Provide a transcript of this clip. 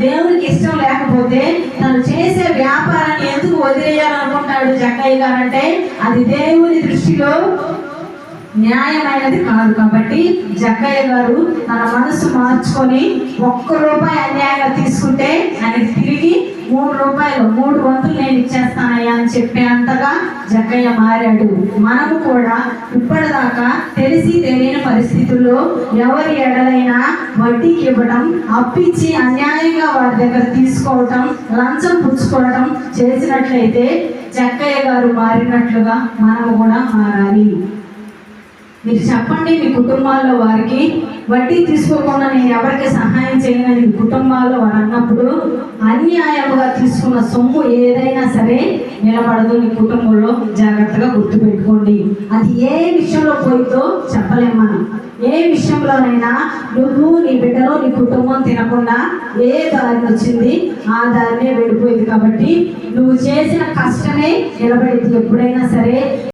దేవునికి ఇష్టం లేకపోతే తను చేసే వ్యాపారాన్ని ఎందుకు వదిలేయాలనుకుంటాడు జక్కయ్య గారు అంటే అది దేవుని దృష్టిలో న్యాయమైనది కాదు. కాబట్టి జక్కయ్య గారు తన మనసు మార్చుకొని ఒక్క రూపాయి అన్యాయంగా తీసుకుంటే ఆయనకి తిరిగి మూడు రూపాయలు మూడు వంతులు నేను ఇచ్చేస్తానయ్యా అని చెప్పే అంతగా జక్కయ్య మారాడు. మనము కూడా ఇప్పటిదాకా తెలిసి తెలియని పరిస్థితుల్లో ఎవరి ఎడలైనా వడ్డీకి ఇవ్వడం అప్పిచ్చి అన్యాయంగా వారి దగ్గర తీసుకోవటం లంచం పుచ్చుకోవడం చేసినట్లయితే చెక్కయ్య గారు మారినట్లుగా మనము కూడా మారాలి. మీరు చెప్పండి మీ కుటుంబాల్లో వారికి వడ్డీ తీసుకోకుండా నేను ఎవరికి సహాయం చేయనని మీ కుటుంబాల్లో వారు అన్నప్పుడు అన్యాయ తీసుకున్న సొమ్ము ఏదైనా సరే నిలబడదు. మీ కుటుంబంలో జాగ్రత్తగా గుర్తుపెట్టుకోండి. అది ఏ విషయంలో పోయితో చెప్పలేం మనం. ఏ విషయంలోనైనా నువ్వు నీ బిడ్డలో నీ కుటుంబం తినకుండా ఏ దారి వచ్చింది ఆ దారినే వెళ్ళిపోయింది కాబట్టి నువ్వు చేసిన కష్టమే నిలబడింది ఎప్పుడైనా సరే.